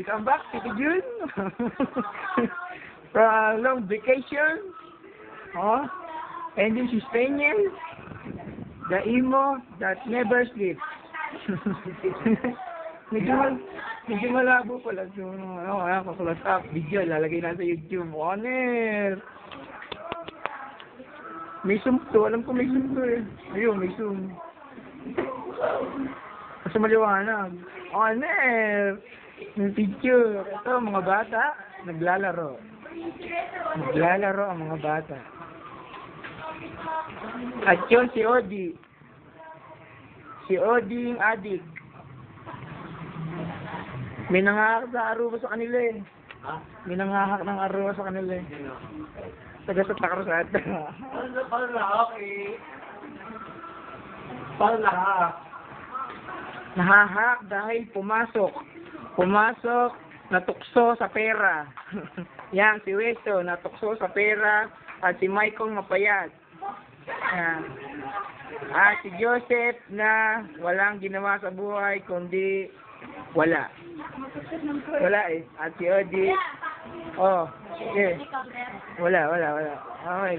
Welcome back, Tito Jun. From a long vacation. Oh, ending sustained. The emo that never sleeps. medyo, mal medyo malabo pala. So, ano, ano, kukulat up. Video, lalagay natin sa YouTube. Honor! May zoom to. Alam ko may zoom to eh. Ayun, may zoom. Kasi maliwanag. Honor! May picture. Ito, mga bata, naglalaro. Naglalaro ang mga bata. At yun si Odi. Si Odi yung adik. May nangahak sa aruba sa kanila eh. Ha? May nangahak ng aruba sa kanila eh. Taga sa takrosat. Ano pa lahak eh? Palahak. Nahahak dahil pumasok. Pumasok, natukso sa pera. Yan, si Westo, natukso sa pera. At si Michael mapayat. Yan. At si Joseph na walang ginawa sa buhay kundi wala. Wala eh. At si Odi. Oh, sige. Wala, wala, wala. Okay.